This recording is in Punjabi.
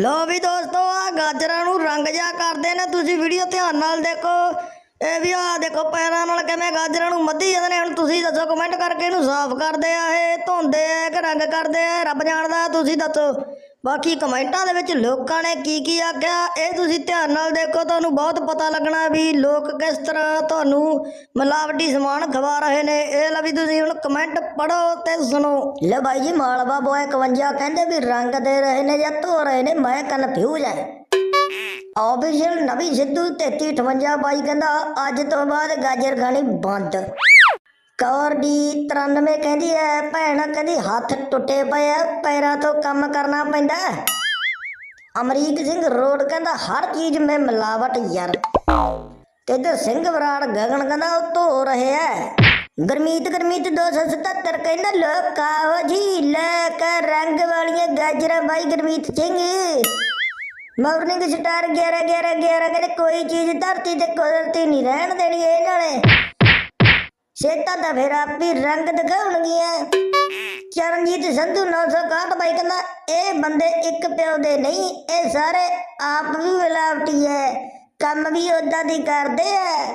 ਲੋ ਵੀ ਦੋਸਤੋ ਆ ਗਾਜਰਾਂ ਨੂੰ ਰੰਗ ਜਾ ਕਰਦੇ ਨੇ। ਤੁਸੀਂ ਵੀਡੀਓ ਧਿਆਨ ਨਾਲ ਦੇਖੋ। ਇਹ ਵੀ ਆ ਦੇਖੋ, ਪੈਰਾਂ ਨਾਲ ਕਿਵੇਂ ਗਾਜਰਾਂ ਨੂੰ ਮੱਧੀ ਜਾਂਦੇ ਨੇ। ਹੁਣ ਤੁਸੀਂ ਦੱਸੋ ਕਮੈਂਟ ਕਰਕੇ ਇਹਨੂੰ ਸਾਫ਼ ਕਰਦੇ ਆ। ਇਹ ਧੋਂਦੇ ਆ ਕਿ ਰੰਗ ਕਰਦੇ ਆ? ਰੱਬ ਜਾਣਦਾ, ਤੁਸੀਂ ਦੱਸੋ। ਬਾਕੀ ਕਮੈਂਟਾਂ ਦੇ ਵਿੱਚ ਲੋਕਾਂ ਨੇ ਕੀ ਕੀ ਆਖਿਆ, ਇਹ ਤੁਸੀਂ ਧਿਆਨ ਨਾਲ ਦੇਖੋ, ਤੁਹਾਨੂੰ ਬਹੁਤ ਪਤਾ ਲੱਗਣਾ ਵੀ ਲੋਕ ਕਿਸ ਤਰ੍ਹਾਂ ਤੁਹਾਨੂੰ ਮਿਲਾਵਟੀ ਸਮਾਨ ਖਵਾ ਰਹੇ ਨੇ। ਇਹ ਲੈ ਵੀ ਤੁਸੀਂ ਹੁਣ ਕਮੈਂਟ ਪੜੋ ਤੇ ਸੁਣੋ। ਲੈ ਬਾਈ ਜੀ, ਮਾਲਵਾ ਬੋਏ 51 ਕਹਿੰਦੇ ਵੀ ਰੰਗ ਦੇ ਰਹੇ ਨੇ ਜਾਂ ਧੋ ਰਹੇ ਨੇ, ਮੈਂ ਕਨਫਿਊਜ਼ ਐ ਆਫੀਸ਼ੀਅਲ ਨਵੀਂ ਸਿੱਧੂ 3358 ਬਾਈ ਕਹਿੰਦਾ, ਅੱਜ ਤੋਂ ਬਾਅਦ ਗਾਜਰ ਖਾਣੀ ਬੰਦ। ਕੌਰ ਦੀ 93 ਕਹਿੰਦੀ ਐ, ਭੈਣ ਕਹਿੰਦੀ ਹੱਥ ਟੁੱਟੇ ਪਏ ਆ, ਪੈਰਾਂ ਤੋਂ ਕੰਮ ਕਰਨਾ ਪੈਂਦਾ ਅਮਰੀਕ ਸਿੰਘ ਰੋਡ ਕਹਿੰਦਾ, ਹਰ ਚੀਜ਼ ਮੇ ਮਿਲਾਵਟ ਯਾਰ। ਤੇ ਇਧਰ ਸਿੰਘ ਬਰਾੜ ਗਗਨ ਕਹਿੰਦਾ, ਉਹ ਧੋ ਰਹੇ ਐ। ਗਰਮੀਤ ਗਰਮੀਤ 277 ਕਹਿੰਦਾ, ਲੋਕ ਆਓ ਜੀ ਲੈ ਰੰਗ ਵਾਲੀਆਂ ਗਾਜਰਾਂ ਬਾਈ ਗਰਮੀਤ ਸਿੰਘ। ਮਾਰਨਿੰਗ ਸਟਾਰ 11 11 11 ਕਹਿੰਦੇ, ਕੋਈ ਚੀਜ਼ ਧਰਤੀ ਤੇ ਕੁਦਰਤੀ ਨਹੀਂ ਰਹਿਣ ਦੇਣੀ ਇਹ ਨਾਲੇ। ਸੇਤਾ ਦਾ ਫੇਰ ਆਪੀ ਰੰਗ ਦਿਖਾਉਣਗੀਆਂ। ਚਰਨਜੀਤ ਸੰਧੂ 961 ਬਾਈ ਕਹਿੰਦਾ, ਇਹ ਬੰਦੇ ਇੱਕ ਪਿਓ ਦੇ ਨਹੀਂ, ਇਹ ਸਾਰੇ ਆਪ ਵੀ ਮਿਲਾਵਟੀ ਐ। ਕੰਮ ਵੀ ਉਦਾਂ ਦੀ ਕਰਦੇ ਐ।